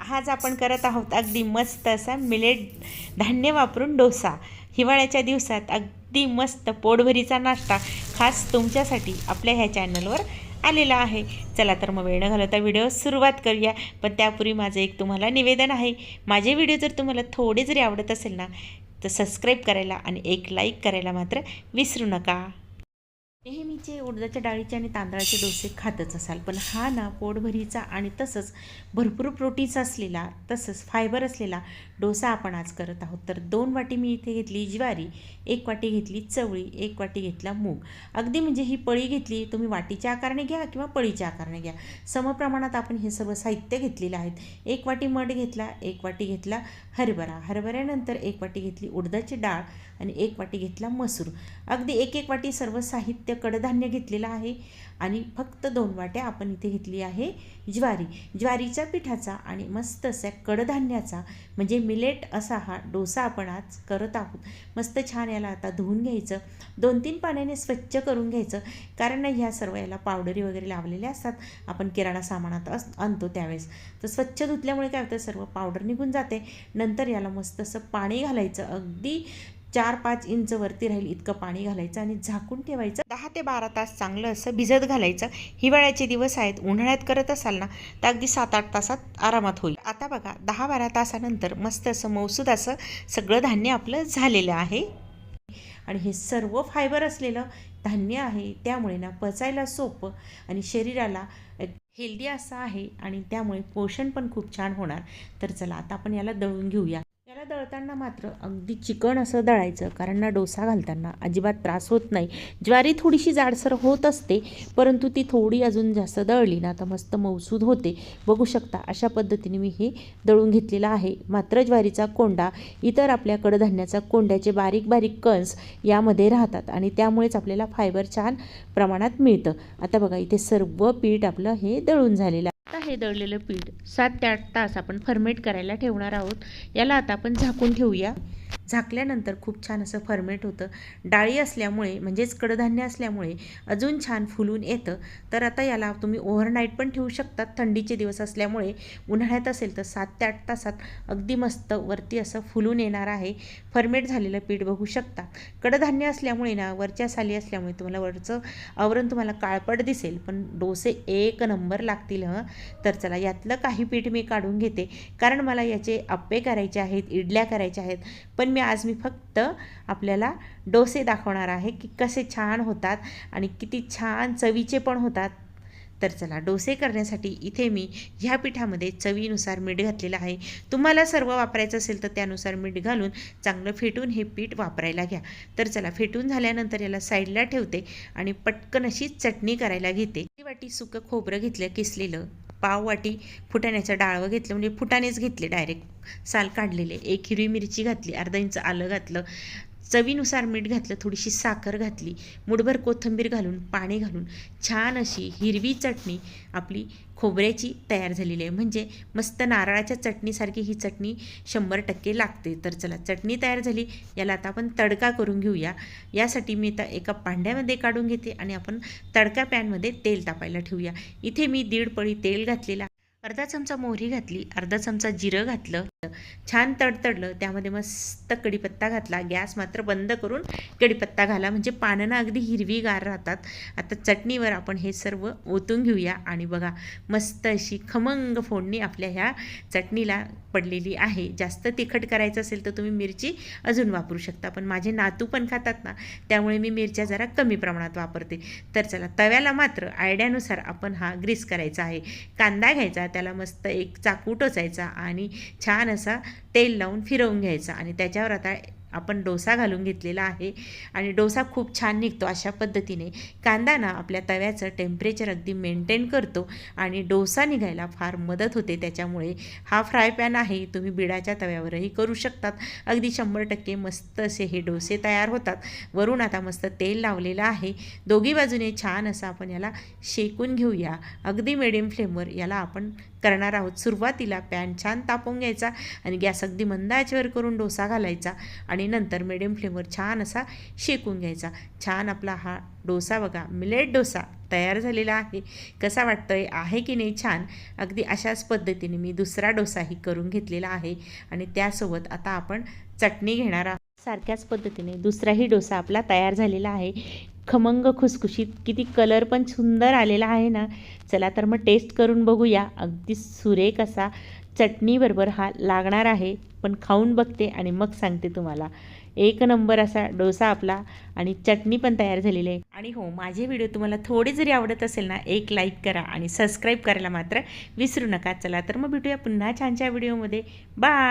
आज आपण करत आहोत अगदी मस्त असा मिलेट धान्य वापरून डोसा. हिवाळ्याच्या दिवसात अगदी मस्त पोटभरीचा नाश्ता खास तुमच्यासाठी आपल्या ह्या चॅनलवर आलेला आहे. चला तर मग वेळ न घालवता व्हिडिओ सुरुवात करूया. पण त्यापूर्वी माझं एक तुम्हाला निवेदन आहे. माझे व्हिडिओ जर तुम्हाला थोडे जरी आवडत असेल ना तर सबस्क्राईब करायला आणि एक लाईक करायला मात्र विसरू नका. नेहमीचे उडदाच्या डाळीचे आणि तांदळाचे डोसे खातच असाल. पण हा ना पोटभरीचा आणि तसंच भरपूर प्रोटीन्स असलेला तसंच फायबर असलेला डोसा आपण आज करत आहोत. तर दोन वाटी मी इथे घेतली ज्वारी एक वाटी घेतली चवळी एक वाटी घेतला मूग. अगदी म्हणजे ही पळी घेतली तुम्ही वाटीच्या आकाराने घ्या किंवा पळीच्या आकाराने घ्या. समप्रमाणात आपण हे सर्व साहित्य घेतलेलं आहेत एक वाटी मठ घेतला एक वाटी घेतला हरभरा. हरभऱ्यानंतर एक वाटी घेतली उडदाची डाळ आणि एक वाटी घेतला मसूर. अगदी एक एक वाटी सर्व साहित्य कडधान्य घेतलेलं आहे आणि फक्त दोन वाट्या आपण इथे घेतली आहे ज्वारी. ज्वारीच्या पिठाचा आणि मस्त असा कडधान्याचा म्हणजे मिलेट असा हा डोसा आपण आज करत आहोत. मस्त छान याला आता धुवून घ्यायचं. दोन तीन पाण्याने स्वच्छ करून घ्यायचं. कारण ह्या सर्व याला पावडरी वगैरे लावलेल्या असतात. आपण किराणा सामानात अस आणतो त्यावेळेस. तर स्वच्छ धुतल्यामुळे काय होतं? सर्व पावडर निघून जाते. नंतर याला मस्त असं पाणी घालायचं. अगदी चार पाच इंच वरती राहील इतकं पाणी घालायचं आणि झाकून ठेवायचं. दहा ते बारा तास चांगलं असं भिजत घालायचं. हिवाळ्याचे दिवस आहेत. उन्हाळ्यात करत असाल ना तर अगदी सात आठ तासात आरामात होईल. आता बघा दहा बारा तासानंतर मस्त असं मौसूद असं सगळं धान्य आपलं झालेलं आहे. आणि हे सर्व फायबर असलेलं धान्य आहे. त्यामुळे ना पचायला सोपं आणि शरीराला हेल्दी असं आहे आणि त्यामुळे पोषण पण खूप छान होणार. तर चला आता आपण याला दळून घेऊया. याला दळताना मात्र अगदी चिकन असं दळायचं कारण ना डोसा घालताना अजिबात त्रास होत नाही. ज्वारी थोडीशी जाडसर होत असते परंतु ती थोडी अजून जास्त दळली ना तर मस्त मौसूद होते. बघू शकता अशा पद्धतीने मी हे दळून घेतलेलं आहे. मात्र ज्वारीचा कोंडा इतर आपल्या कडधान्याचा कोंड्याचे बारीक बारीक कंस यामध्ये राहतात आणि त्यामुळेच आपल्याला फायबर छान प्रमाणात मिळतं. आता बघा इथे सर्व पीठ आपलं हे दळून झालेलं आहे आता हे दळलेलं पीठ सात ते आठ तास आपण फर्मेट करायला ठेवणार आहोत. याला आता आपण झाकून ठेवूया. झाकल्यानंतर खूप छान असं फर्मेट होतं. डाळी असल्यामुळे म्हणजेच कडधान्य असल्यामुळे अजून छान फुलून येतं. तर आता याला तुम्ही ओव्हरनाईट पण ठेवू शकतात. थंडीचे दिवस असल्यामुळे उन्हाळ्यात असेल तर सात ते आठ तासात अगदी मस्त वरती असं फुलून येणार आहे. फर्मेट झालेलं पीठ बघू शकता. कडधान्य असल्यामुळे ना वरच्या साली असल्यामुळे तुम्हाला वरचं आवरण तुम्हाला काळपट दिसेल. पण डोसे एक नंबर लागतील हं. तर चला यातलं काही पीठ मी काढून घेते. कारण मला याचे आप्पे करायचे आहेत इडल्या करायच्या आहेत. पण मी आज मी फक्त आपल्याला डोसे दाखवणार आहे की कसे छान होतात आणि किती छान चवीचे पण होतात. तर चला डोसे करण्यासाठी इथे मी ह्या पिठामध्ये चवीनुसार मीठ घातलेलं आहे. तुम्हाला सर्व वापरायचं असेल तर त्यानुसार मीठ घालून चांगलं फेटून हे पीठ वापरायला घ्या. तर चला फेटून झाल्यानंतर याला साईडला ठेवते आणि पटकन अशी चटणी करायला घेते. वाटी सुकं खोबरं घेतलं किसलेलं. पाव वाटी फुटाण्याचं डाळवं घेतलं म्हणजे फुटाणेच घेतले डायरेक्ट साल काढलेले. एक हिरवी मिरची घातली अर्धा इंच आलं घातलं. चवीनुसार मीठ घातलं थोडीशी साखर घातली मुठभर कोथिंबीर घालून पाणी घालून छान अशी हिरवी चटणी आपली खोबऱ्याची तयार झालेली आहे. म्हणजे मस्त नारळाच्या चटणीसारखी ही चटणी शंभर टक्के लागते. तर चला चटणी तयार झाली याला आता आपण तडका करून घेऊया. यासाठी मी आता एका भांड्यामध्ये काढून घेते आणि आपण तडका पॅनमध्ये तेल तापायला ठेवूया. इथे मी दीड पळी तेल घातलेला अर्धा चमचा मोहरी घातली अर्धा चमचा जिरं घातलं छान तडतडलं त्यामध्ये मस्त कडीपत्ता घातला. गॅस मात्र बंद करून कडीपत्ता घाला. म्हणजे पानं अगदी हिरवीगार राहतात. आता चटणीवर आपण हे सर्व ओतून घेऊया. आणि बघा मस्त अशी खमंग फोडणी आपल्या ह्या चटणीला पडलेली आहे. जास्त तिखट करायचं असेल तर तुम्ही मिरची अजून वापरू शकता. पण माझे नातू पण खातात ना त्यामुळे मी मिरच्या जरा कमी प्रमाणात वापरते. तर चला तव्याला मात्र आयड्यानुसार आपण हा ग्रीस करायचा आहे. कांदा घ्यायचा त्याला मस्त एक चाकू टोचायचा आणि छान असा तेल लावून फिरवून घ्यायचा आणि त्याच्यावर आता आपण डोसा घालून घेतलेला आहे आणि डोसा खूप छान निघतो अशा पद्धतीने. कांदा ना आपल्या तव्याचं टेम्परेचर अगदी मेंटेन करतो आणि डोसा निघायला फार मदत होते त्याच्यामुळे. हा फ्राय पॅन आहे तुम्ही बिडाच्या तव्यावरही करू शकतात. अगदी शंभर टक्के मस्त असे हे डोसे तयार होतात. वरून आता मस्त तेल लावलेलं आहे. दोघी बाजूने छान असं आपण याला शेकून घेऊया. अगदी मिडियम फ्लेमवर याला आपण करणार आहोत. सुरुवातीला पॅन छान तापवून घ्यायचा आणि गॅस अगदी मंद आचेवर करून डोसा घालायचा आणि नंतर मिडियम फ्लेमवर छान असा शेकून घ्यायचा. छान आपला हा डोसा बघा मिलेट डोसा तयार झालेला आहे. कसा वाटतोय? आहे की नाही? छान. अगदी अशाच पद्धतीने मी दुसरा डोसाही करून घेतलेला आहे आणि त्यासोबत आता आपण चटणी घेणार आहोत. सारख्याच पद्धतीने दुसराही डोसा आपला तयार झालेला आहे. खमंग खुसखुशीत किती कलर पण सुंदर आलेला आहे ना? चला तर मग टेस्ट करून बघूया. अगदी सुरेख असा चटणीबरोबर हा लागणार आहे. पण खाऊन बघते आणि मग सांगते तुम्हाला. एक नंबर असा डोसा आपला आणि चटणी पण तयार झालेली आहे. आणि हो माझे व्हिडिओ तुम्हाला थोडे जरी आवडत असेल ना एक लाईक करा आणि सबस्क्राईब करायला मात्र विसरू नका. चला तर मग भेटूया पुन्हा छानच्या व्हिडिओमध्ये बाय